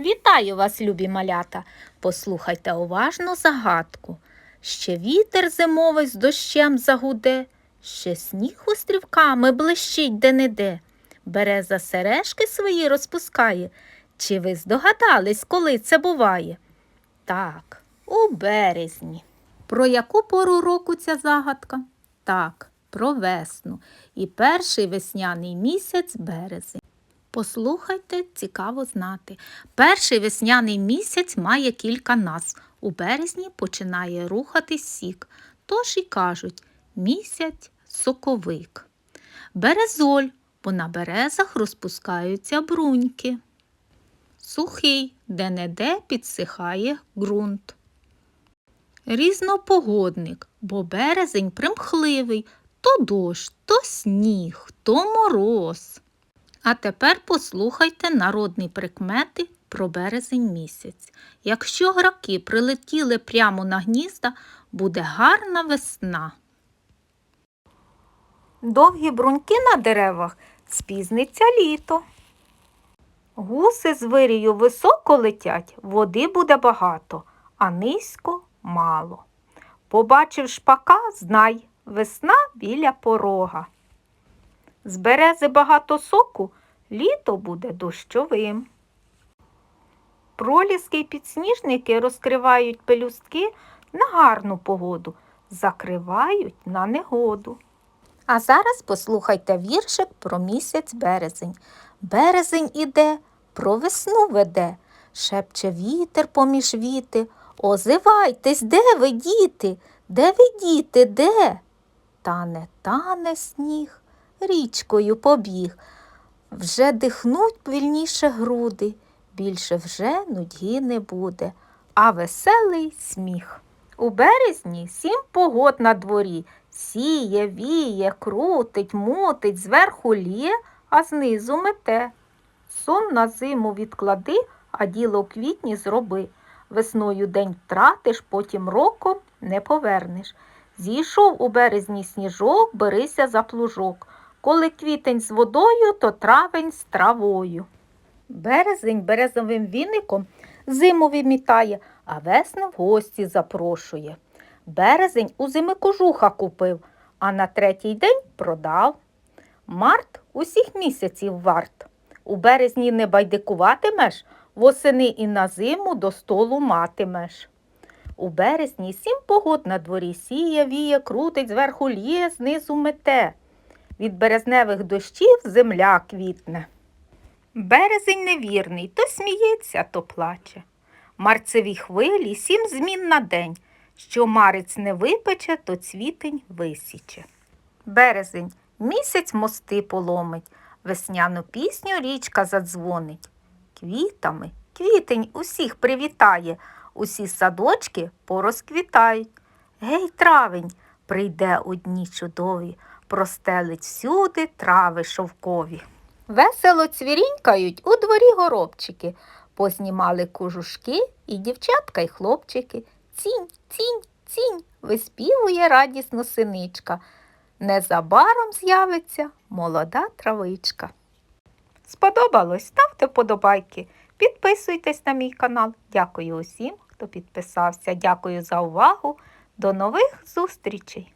Вітаю вас, любі малята. Послухайте уважно загадку. Ще вітер зимовий з дощем загуде, ще сніг острівками блищить де-не-де. Береза сережки свої розпускає. Чи ви здогадались, коли це буває? Так, у березні. Про яку пору року ця загадка? Так, про весну. І перший весняний місяць березень. Послухайте, цікаво знати. Перший весняний місяць має кілька назв. У березні починає рухатись сік. Тож і кажуть місяць соковик. Березоль, бо на березах розпускаються бруньки. Сухий, де-не-де підсихає ґрунт. Різнопогодник, бо березень примхливий, то дощ, то сніг, то мороз. А тепер послухайте народні прикмети про березень місяць. Якщо граки прилетіли прямо на гнізда, буде гарна весна. Довгі бруньки на деревах спізниться літо. Гуси з вирію високо летять, води буде багато, а низько мало. Побачив шпака, знай, весна біля порога. З берези багато соку, літо буде дощовим. Проліски й підсніжники розкривають пелюстки на гарну погоду, закривають на негоду. А зараз послухайте віршик про місяць березень. Березень іде, про весну веде, шепче вітер поміж віти. Озивайтесь, де ви, діти? Де ви, діти, де? Тане, тане сніг, річкою побіг. Вже дихнуть вільніше груди, більше вже нудьги не буде, а веселий сміх. У березні сім погод на дворі. Сіє, віє, крутить, мутить, зверху лє, а знизу мете. Сон на зиму відклади, а діло в квітні зроби. Весною день втратиш, потім роком не повернеш. Зійшов у березні сніжок, берися за плужок. Коли квітень з водою, то травень з травою. Березень березовим віником зиму вимітає, а весна в гості запрошує. Березень у зими кожуха купив, а на третій день продав. Март усіх місяців варт. У березні не байдикуватимеш, восени і на зиму до столу матимеш. У березні сім погод на дворі сіє, віє, крутить, зверху лє, знизу мете. Від березневих дощів земля квітне. Березень невірний, то сміється, то плаче. Марцеві хвилі сім змін на день. Що марець не випече, то цвітень висіче. Березень місяць мости поломить, весняну пісню річка задзвонить. Квітами квітень усіх привітає, усі садочки порозквітають. Гей, травень, прийде у дні чудові, простелить всюди трави шовкові. Весело цвірінькають у дворі горобчики, познімали кожушки і дівчатка й хлопчики. Цінь, цінь, цінь, виспівує радісно синичка. Незабаром з'явиться молода травичка. Сподобалось? Ставте вподобайки, підписуйтесь на мій канал. Дякую усім, хто підписався. Дякую за увагу. До нових зустрічей!